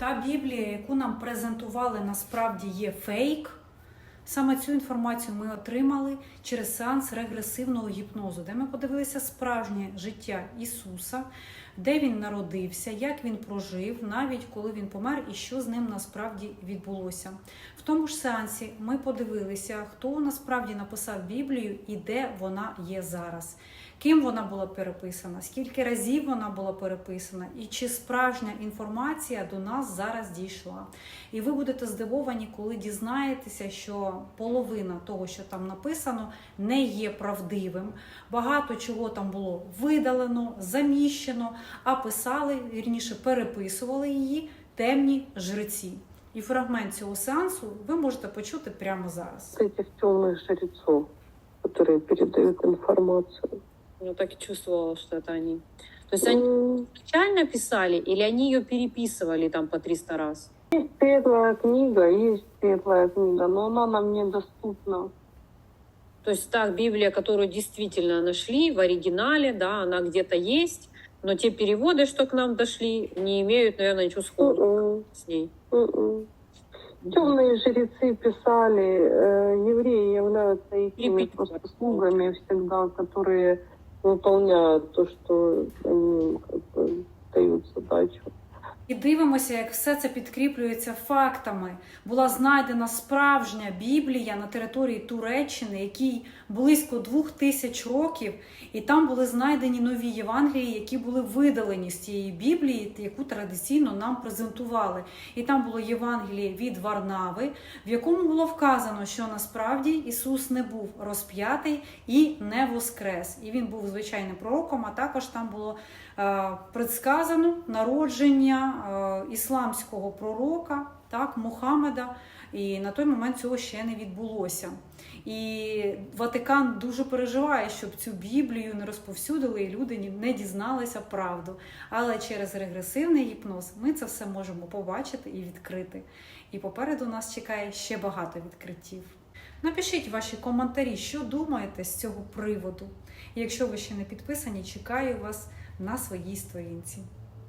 та Біблія, яку нам презентували, насправді є фейк. Саме цю інформацію ми отримали через сеанс регресивного гіпнозу, де ми подивилися справжнє життя Ісуса, де він народився, як він прожив, навіть коли він помер, і що з ним насправді відбулося. В тому ж сеансі ми подивилися, хто насправді написав Біблію і де вона є зараз. Ким вона була переписана, скільки разів вона була переписана, і чи справжня інформація до нас зараз дійшла. І ви будете здивовані, коли дізнаєтеся, що половина того, що там написано, не є правдивим. Багато чого там було видалено, заміщено, а писали, вірніше, переписували її темні жреці. І фрагмент цього сеансу ви можете почути прямо зараз. этих темных жрецов, которые передают информацию. Ну, так и чувствовала, что это они. То есть они изначально писали или они ее переписывали там по 300 раз? Есть светлая книга, есть светлая книга, но она нам недоступна. То есть та Библия, которую действительно нашли в оригинале, да, она где-то есть, но те переводы, что к нам дошли, не имеют, наверное, ничего сходного М-м, с ней. м-м. Темные жрецы писали, э, евреи являются их слугами всегда, которые выполняют то, что они как бы даются, задачу. Дивимося, як все це підкріплюється фактами. Була знайдена справжня Біблія на території Туреччини, якій близько двох тисяч років, і там були знайдені нові Євангелії, які були видалені з цієї Біблії, яку традиційно нам презентували. І там було Євангеліє від Варнави, в якому було вказано, що насправді Ісус не був розп'ятий і не воскрес. І він був звичайним пророком, а також там було е, предсказано народження ісламського пророка, так, Мухаммеда. І на той момент цього ще не відбулося. І Ватикан дуже переживає, щоб цю Біблію не розповсюдили і люди не дізналися правду. Але через регресивний гіпноз ми це все можемо побачити і відкрити. І попереду нас чекає ще багато відкриттів. Напишіть ваші коментарі, що думаєте з цього приводу. І якщо ви ще не підписані, чекаю вас на своїй сторінці.